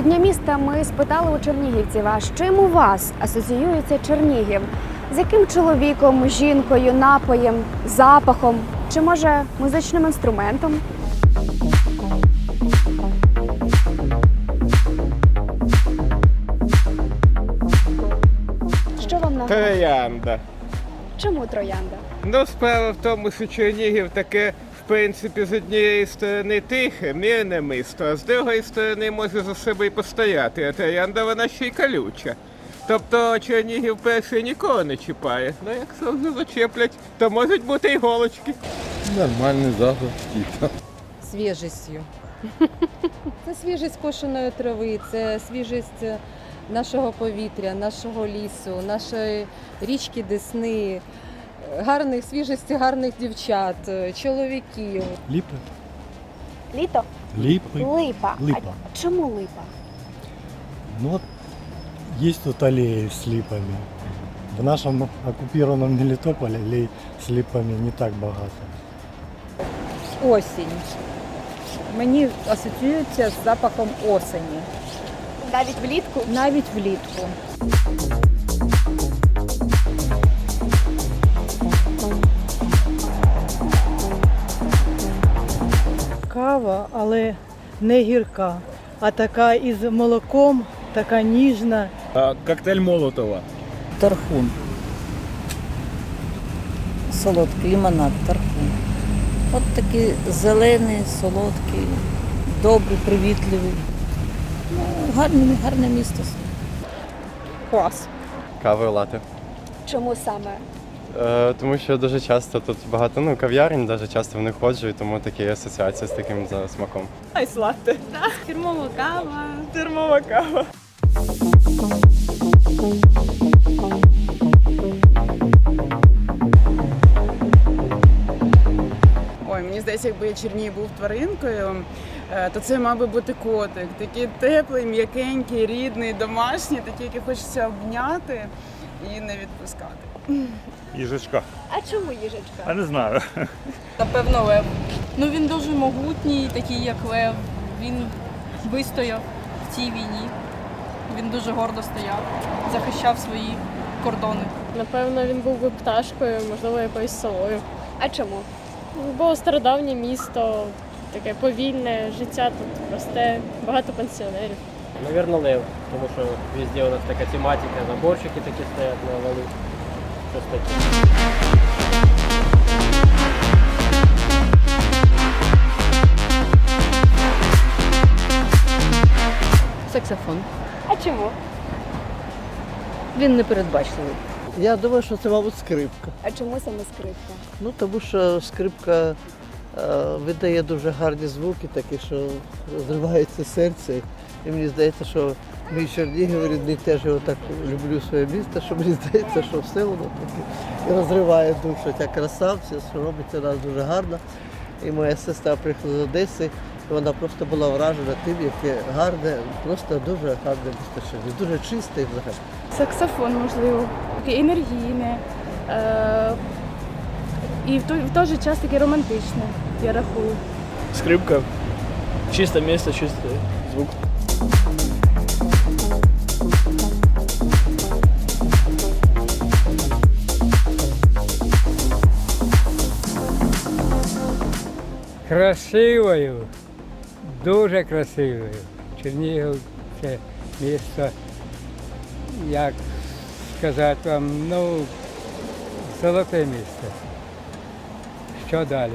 міста ми спитали у чернігівців, а з чим у вас асоціюється Чернігів? З яким чоловіком, жінкою, напоєм, запахом чи може музичним інструментом? Що вам на Троянда. чому троянда? Ну, справа в тому, що Чернігів таке, принципі, з однієї сторони тихе, мирне місто, а з другої сторони може за себе і постояти, а троянда вона ще й колюча. Тобто Чернігів перший нікого не чіпає. Ну, якщо вже зачеплять, то можуть бути й голочки. Нормальний запах типа. свіжістю. Це свіжість кошеної трави, це свіжість нашого повітря, нашого лісу, нашої річки Десни, гарних свіжості гарних дівчат, чоловіків. Липы? Літо? Липы. Липа. Липа. А чому липа? Ну вот есть тут аллеи с липами. В нашем оккупированном Мелитополе аллей с липами не так багато. осінь. Мені асоціюється з запахом осені, Навіть влітку? навіть влітку. Кава, але не гірка, а така із молоком, така ніжна. Коктейль Молотова. Тархун. Солодкий лимонад, тархун. От такий зелений, солодкий, добрий, привітливий. Ну, гарне, гарне місто. Клас. Кави лати. Чому саме? Е, тому що дуже часто тут багато ну, кав'ярень, дуже часто в них ходжу, і тому такі асоціації з таким за смаком. Айс латте. Фірмова кава. Термова кава. Ой, мені здається, якби Чернігів був тваринкою, е, то це мав би бути котик. Такий теплий, м'якенький, рідний, домашній, такий, який хочеться обняти і не відпускати. Їжачка. А чому їжачка? А не знаю. Напевно, лев. Ну він дуже могутній, такий як лев. Він вистояв в цій війні. Він дуже гордо стояв, захищав свої кордони. Напевно, він був би пташкою, можливо, якоюсь совою. А чому? Бо стародавнє місто, таке повільне життя тут росте, багато пенсіонерів. Наверное, лев, тому що везде у нас така тематика, наборчики такі стоять на валу. Щось таке. Саксофон. А чому? Він непередбачливий. Я думаю, що це, мабуть, скрипка. А чому саме скрипка? Ну, тому що скрипка е, видає дуже гарні звуки, такі, що розривається серце. І мені здається, що мій Чернігів рідний теж його так люблю своє місто, що мені здається, що все воно таке і розриває душу. Ця краса, все, що робиться у нас дуже гарно. І моя сестра приїхала з Одеси, і вона просто була вражена тим, яке гарне, просто дуже гарне місто Чернігів, дуже чисте і взагалі. Саксофон, можливо, таке енергійне. Е- і в той, в той же час таке романтичне, я рахую. Скрипка. Чисте місце, чистий звук. Красивою, дуже красивою. Чернігів це місто, як сказати вам, ну, золоте місце. Що далі?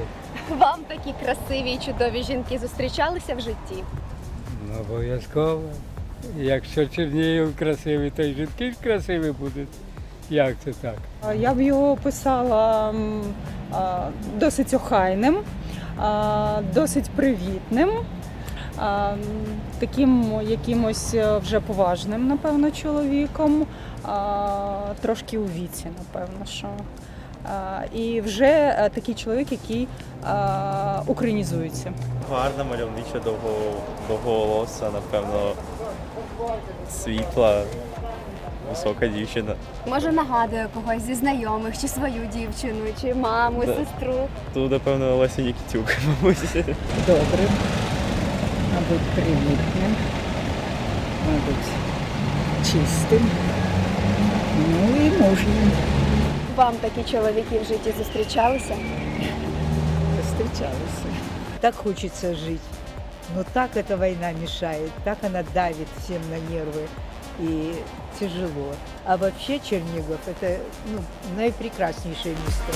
Вам такі красиві і чудові жінки зустрічалися в житті? Ну, обов'язково. Якщо Чернігів красивий, то й жінки красиві будуть. Як це так? Я б його описала досить охайним, досить привітним, таким якимось е, вже поважним, напевно, чоловіком, трошки у віці, напевно, що. І вже е, такий чоловік, який українізується. Гарна, мальовнича, довго, довговолоса, напевно, світла, висока дівчина. Може нагадує когось зі знайомих, чи свою дівчину, чи маму, Да. сестру. Тут, напевно, Леся Нікітюк, мабуть. Добрим, мабуть, привітним, бути чистим, ну і мужнім. Вам такі чоловіки в житті зустрічалися? Встречалась. Так хочется жить. Но так эта война мешает, так она давит всем на нервы. И тяжело. А вообще Чернигов это ну, наипрекраснейшее место.